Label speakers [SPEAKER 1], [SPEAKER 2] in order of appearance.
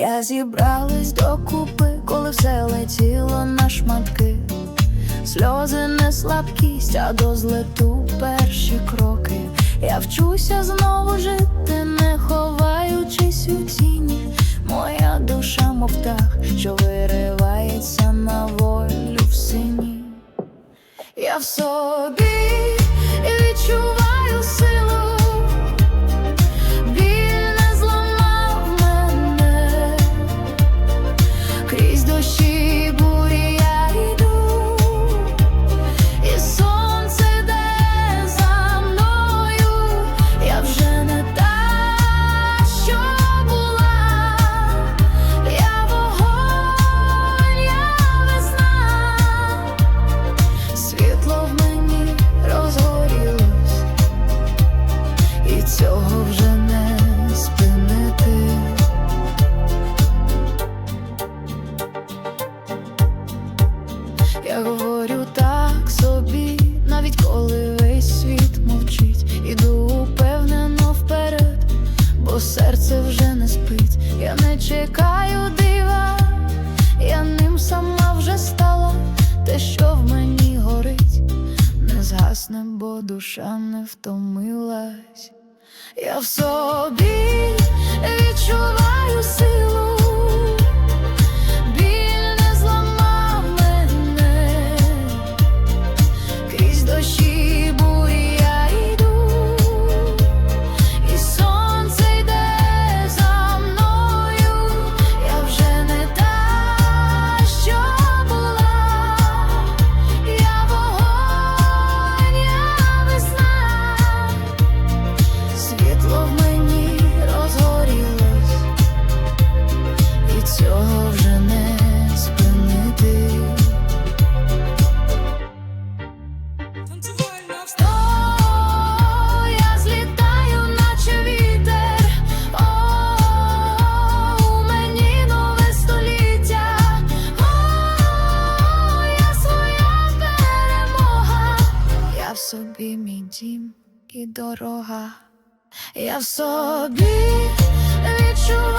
[SPEAKER 1] Я зібралась докупи, коли все летіло на шматки. Сльози не слабкість, а до злету перші кроки. Я вчуся знову жити, не ховаючись у тіні. Моя душа, мов птах, що виривається на волю в сині. Я в собі відчуваю серце вже не спить. Я не чекаю дива, я ним сама вже стала, те, що в мені горить, не згасне, бо душа не втомилась. Я в собі відчуваю силу, дім і дорога. Я в собі відчуваю